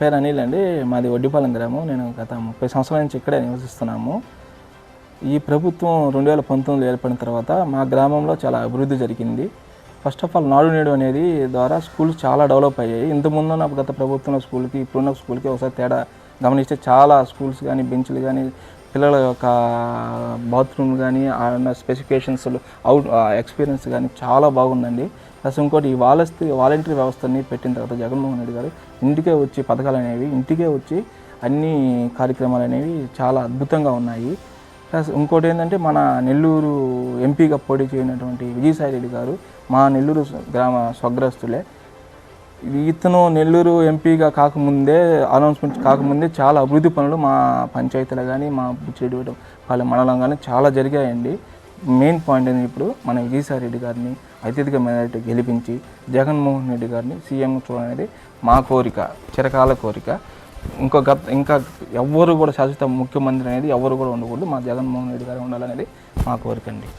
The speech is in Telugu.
పేరు అనిల్ అండి. మాది వడ్డిపాలెం గ్రామం. నేను గత ముప్పై సంవత్సరాల నుంచి ఇక్కడే నివసిస్తున్నాము. ఈ ప్రభుత్వం రెండు వేల పంతొమ్మిది ఏర్పడిన తర్వాత మా గ్రామంలో చాలా అభివృద్ధి జరిగింది. ఫస్ట్ ఆఫ్ ఆల్ నాడు నేడు అనేది ద్వారా స్కూల్స్ చాలా డెవలప్ అయ్యాయి. ఇంతకుముందు గత ప్రభుత్వంలో స్కూల్కి ఇప్పుడున్న స్కూల్కి ఒకసారి తేడా గమనిస్తే చాలా స్కూల్స్ కానీ బెంచ్లు కానీ పిల్లల యొక్క బాత్రూమ్ కానీ ఆ స్పెసిఫికేషన్స్ అవుట్ ఎక్స్పీరియన్స్ కానీ చాలా బాగుందండి. ప్లస్ ఇంకోటి ఈ వాలస్తి వాలంటరీ వ్యవస్థని పెట్టిన తర్వాత జగన్మోహన్ రెడ్డి గారు ఇంటికే వచ్చి పథకాలు అనేవి ఇంటికే వచ్చి అన్ని కార్యక్రమాలు అనేవి చాలా అద్భుతంగా ఉన్నాయి. ప్లస్ ఇంకోటి ఏంటంటే మన నెల్లూరు ఎంపీగా పోటీ చేయనటువంటి విజయసాయి రెడ్డి గారు మా నెల్లూరు గ్రామ స్వగ్రస్తులే. ఇతను నెల్లూరు ఎంపీగా కాకముందే అనౌన్స్మెంట్ కాకముందే చాలా అభివృద్ధి పనులు మా పంచాయతీలో కానీ మా బుచ్చిరెడ్డి వాళ్ళ మండలం కానీ చాలా జరిగాయండి. మెయిన్ పాయింట్ ఏంటి ఇప్పుడు మన విజయసాయి రెడ్డి గారిని అత్యధిక మెజారిటీ గెలిపించి జగన్మోహన్ రెడ్డి గారిని సీఎం చూడనేది మా కోరిక చిరకాల కోరిక. ఇంకో గత ఇంకా ఎవ్వరు కూడా శాశ్వత ముఖ్యమంత్రి అనేది ఎవరు కూడా ఉండకూడదు. మా జగన్మోహన్ రెడ్డి గారు ఉండాలనేది మా కోరిక అండి.